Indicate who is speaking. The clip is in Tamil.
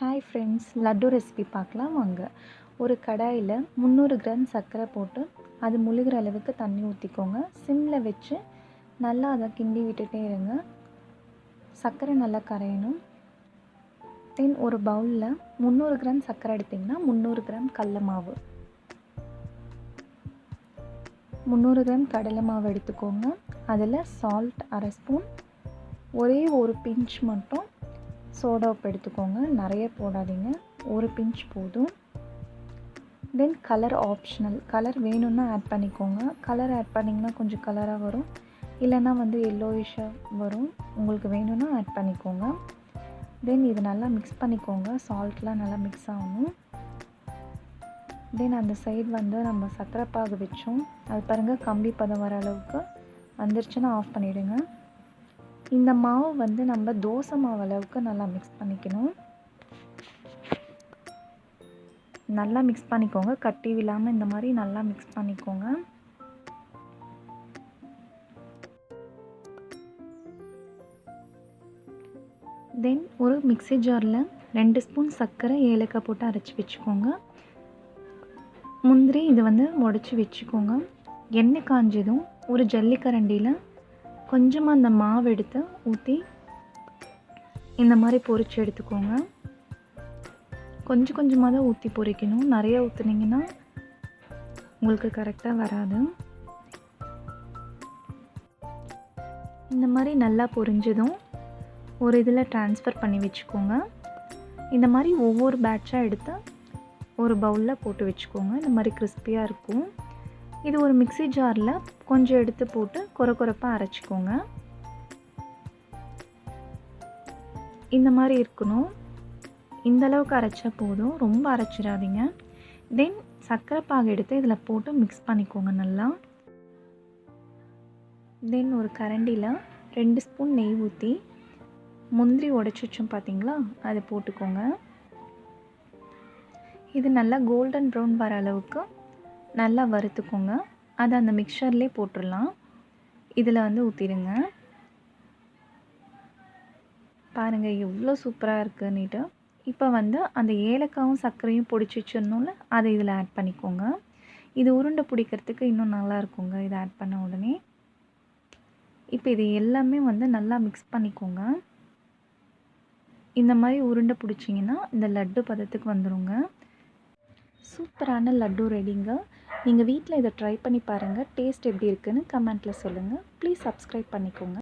Speaker 1: ஹாய் ஃப்ரெண்ட்ஸ் லட்டு ரெசிபி பார்க்கலாம் வாங்க. ஒரு கடாயில் முந்நூறு கிராம் சர்க்கரை போட்டு அது முழுகிற அளவுக்கு தண்ணி ஊற்றிக்கோங்க சிம்மில் வச்சு நல்லா அதை கிண்டி விட்டுட்டே இருங்க. சர்க்கரை நல்லா கரையணும். தென் ஒரு பவுலில் முந்நூறு கிராம் சர்க்கரை எடுத்திங்கன்னா முந்நூறு கிராம் கடல மாவு. முந்நூறு கிராம் கடலை மாவு எடுத்துக்கோங்க. அதில் சால்ட் அரை ஸ்பூன் ஒரே ஒரு பிஞ்ச் மட்டும் சோடா உப்பு எடுத்துக்கோங்க. நிறைய போடாதீங்க. ஒரு பிஞ்ச் போதும். தென் கலர் ஆப்ஷனல் கலர் வேணும்னா ஆட் பண்ணிக்கோங்க. கலர் ஆட் பண்ணிங்கன்னா கொஞ்சம் கலராக வரும். இல்லைன்னா வந்து எல்லோயிஷாக வரும். உங்களுக்கு வேணும்னா ஆட் பண்ணிக்கோங்க. தென் இது நல்லா மிக்ஸ் பண்ணிக்கோங்க. சால்ட்லாம் நல்லா மிக்ஸ் ஆகணும். தென் அந்த சைடு வந்து நம்ம சர்க்கரை பாகு வச்சோம். அது பாருங்கள் கம்பி பதம் வர அளவுக்கு. வந்துருச்சுன்னா ஆஃப் பண்ணிவிடுங்க இந்த மாவு வந்து நம்ம தோசை மாவு அளவுக்கு நல்லா மிக்ஸ் பண்ணிக்கணும். நல்லா மிக்ஸ் பண்ணிக்கோங்க. கட்டி விழாமல் இந்த மாதிரி நல்லா மிக்ஸ் பண்ணிக்கோங்க. தென் ஒரு மிக்சி ஜாரில் ரெண்டு ஸ்பூன் சர்க்கரை ஏலக்காய் போட்டு அரைச்சி வச்சுக்கோங்க. முந்திரி இது வந்து உடச்சி வச்சுக்கோங்க. எண்ணெய் காஞ்சதும் ஒரு ஜல்லிக்கரண்டியில் கொஞ்சமாக அந்த மாவு எடுத்து ஊற்றி இந்த மாதிரி பொரித்து எடுத்துக்கோங்க. கொஞ்சம் கொஞ்சமாக தான் ஊற்றி பொரிக்கணும். நிறைய ஊற்றுனீங்கன்னா உங்களுக்கு கரெக்டாக வராது. இந்த மாதிரி நல்லா பொரிஞ்சதும் ஒரு இதில் ட்ரான்ஸ்ஃபர் பண்ணி வச்சுக்கோங்க. இந்த மாதிரி ஒவ்வொரு பேட்சாக எடுத்து ஒரு பவுலில் போட்டு வச்சுக்கோங்க. இந்த மாதிரி கிறிஸ்பியாக இருக்கும். இது ஒரு மிக்சி ஜாரில் கொஞ்சம் எடுத்து போட்டு குறை குறைப்பாக அரைச்சிக்கோங்க. இந்த மாதிரி இருக்கணும். இந்த அளவுக்கு அரைச்சா போதும். ரொம்ப அரைச்சிடாதீங்க. தென் சர்க்கரை பாகு எடுத்து இதில் போட்டு மிக்ஸ் பண்ணிக்கோங்க நல்லா. தென் ஒரு கரண்டியில் ரெண்டு ஸ்பூன் நெய் ஊற்றி முந்திரி உடச்சி வச்சோம் பார்த்தீங்களா அதை போட்டுக்கோங்க. இது நல்லா கோல்டன் ப்ரௌன் வர அளவுக்கு நல்லா வறுத்துக்கோங்க. அதை அந்த மிக்சர்லேயே போட்டுடலாம். இதில் வந்து ஊற்றிடுங்க பாருங்கள் எவ்வளோ சூப்பராக இருக்குன்னுட்டு இப்போ வந்து அந்த ஏலக்காவும் சர்க்கரையும் பொடிச்சு வச்சிடணும்ல அதை இதில் ஆட் பண்ணிக்கோங்க. இது உருண்டை பிடிக்கிறதுக்கு இன்னும் நல்லா இருக்குங்க இதை ஆட் பண்ண உடனே. இப்போ இது எல்லாமே வந்து நல்லா மிக்ஸ் பண்ணிக்கோங்க. இந்த மாதிரி உருண்டை பிடிச்சிங்கன்னா இந்த லட்டு பதத்துக்கு வந்துடுங்க சூப்பரான லட்டு ரெடிங்க. நீங்கள் வீட்டில் இதை ட்ரை பண்ணி பாருங்கள் டேஸ்ட் எப்படி இருக்குன்னு கமெண்ட்டில் சொல்லுங்கள் ப்ளீஸ் சப்ஸ்கிரைப் பண்ணிக்கோங்க.